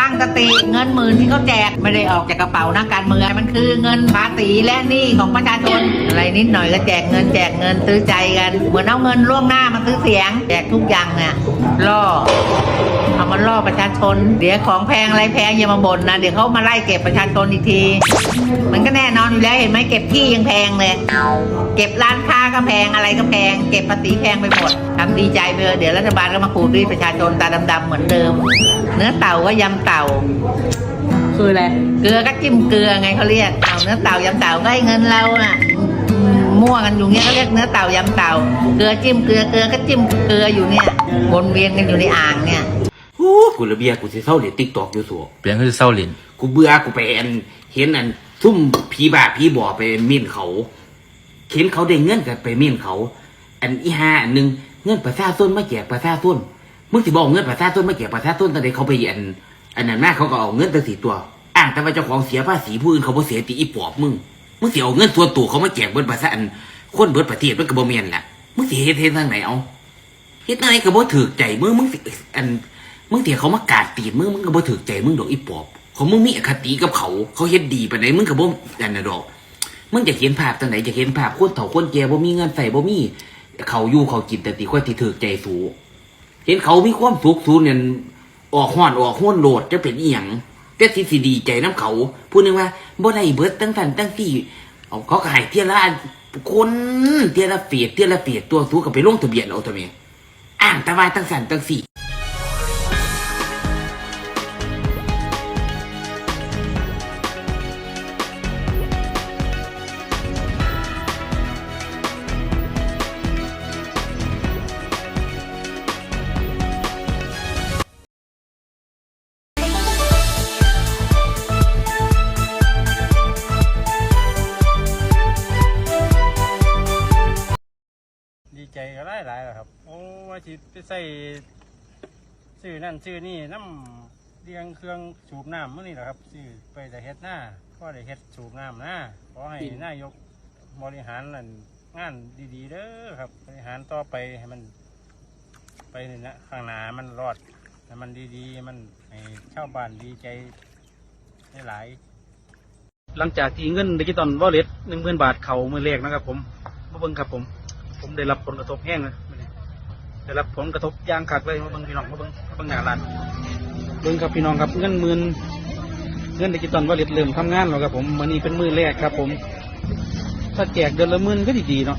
ตั้งสติเงินหมื่นที่เขาแจกไม่ได้ออกจากกระเป๋านักการเมืองมันคือเงินภาษีและหนี้ของประชาชน อะไรนิดหน่อยก็แจกเงินแจกเงินซื้อใจกันเหมือนเอาเงินล่วงหน้ามาซื้อเสียง แจกทุกอย่างเนี่ยล่อเอามาล่อประชาชน เดี๋ยวของแพงอะไรแพงอย่ามาบ่นนะ เดี๋ยวเขามาไล่เก็บประชาชนอีกที มันก็แน่นอนอยู่แล้วเห็นไหมเก็บที่ยังแพงเลย เก็บร้านค้าก็แพงอะไรก็แพง เก็บภาษีแพงไปหมดทำดีใจไปเถอะเดี๋ยวรัฐบาลก็มาขูดรีดประชาชนตาดำๆเหมือนเดิม เนื้อเต่าก็ยำเต่า คืออะไร เกลือก็จิ้มเกลือไงเขาเรียกเอาเนื้อเต่ายำเต่าก็ให้เงินเราอะอืมมั่วกันอยู่เงี้ยเขาเรียกเนื้อเต่ายำเต่า เกลือจิ้มเกลือเกลือก็จิ้มเกลืออยู่เนี่ยวนเวียนกันอยู่ในอ่างเนี่ยโอ้กูระเบียกูสิเศร้าเล่นติ๊กตอกอยู่สัวเปลี่ยนคือเศร้าลินกูเบื่อกูไปอันเห็นอันซุ่มผีบ้าผีบ่อไปเม่นเขาเห็นเขาได้เงินกันไปเม่นเขา อันอีห้าอันหนึ่งเงินประชาชนมาแจกประชาชนมึงสิบอกเงินประชาชนมาแจกประชาชนตอนใดเขาไปอัน อันนั้นแมาเขาก็เอาเงินตั้งสี่ตัวอ้างแต่ว่าเจ้าของเสียภาษีผู้อื่นเขาบ่เสียตีอีปอบมึงมึงเสิเอาเงินส่วนตัวเขามาแจกเบิดประชาอันคนเบิดประเทศมันก็บ่แม่นล่ะมึงเสิเฮ็ดเฮ็ดทางไหนเอาเฮ็ดทางไหนก็บ่ถูกใจมึงมึงอันมึงเถียเขามากาดตีมึงมึงก็บ่ถือใจมึงดอกอีปอบของมึงมีอคติกับเขา เขาเฮ็ดดีปานใดมึงก็บ่อันน่ะดอกมึงจะเห็นภาพตอนไหนจะเห็นภาพคนเฒ่าคนแก่บ่มีเงินใส่บ่มีเขาอยู่เขากินแต่ติค่อยที่ถือใจสูเห็นเขามีความสุขสูเนี่ย ออกห่อนออกห้วนโลดจะเป็นเอียงแต่สิสิดีใจน้ำเขาพูดนึงว่าบ่ได้เบิดตั้งสันตั้งสี่เอาเขาขายเที่ยละคนเที่ยละเฟียดเที่ยละเฟียดตัวสูกับไปลงทะเบียนเอาทำไมอ่างตะว่าตั้งสันตั้งสี่ หลายหลายๆแล้วครับ โอ้ว่าสิไปใส่ซื้อนั่นซื้อนี่น้ำเรียงเครื่องสูบน้ำมื่อนี่แหละครับซื้อไปแต่เฮ็ดหน้าก็ได้เฮ็ดสูบน้ำนะขอให้นายกบริหารนั่นงานดีๆเด้อครับ บริหารต่อไปให้มัน ไปนี่นะข้างหน้ามันรอดให้มันดีๆ มันให้ชาวบ้านดีใจหลายหลังจากที่เงินดิจิตอลวอลเล็ตหนึ่งหมื่นบาทเขามือเลขนะครับผมมาเบิ่งครับผม ผมได้รับผลกระทบแห้งนะมื้อนี้ได้รับผลกระทบยางขักเลยมาเบิ่งพี่น้องมาเบิ่งมาเบิ่งหน้าร้านเบิ่งครับพี่น้องครับเงินหมื่นเงินดิจิตอลวอลเล็ตเริ่มทำงานแล้วครับผมวันนี้เป็นมือแรกครับ ผม ถ้าแจกเดือนละหมื่นก็ดีๆเนาะ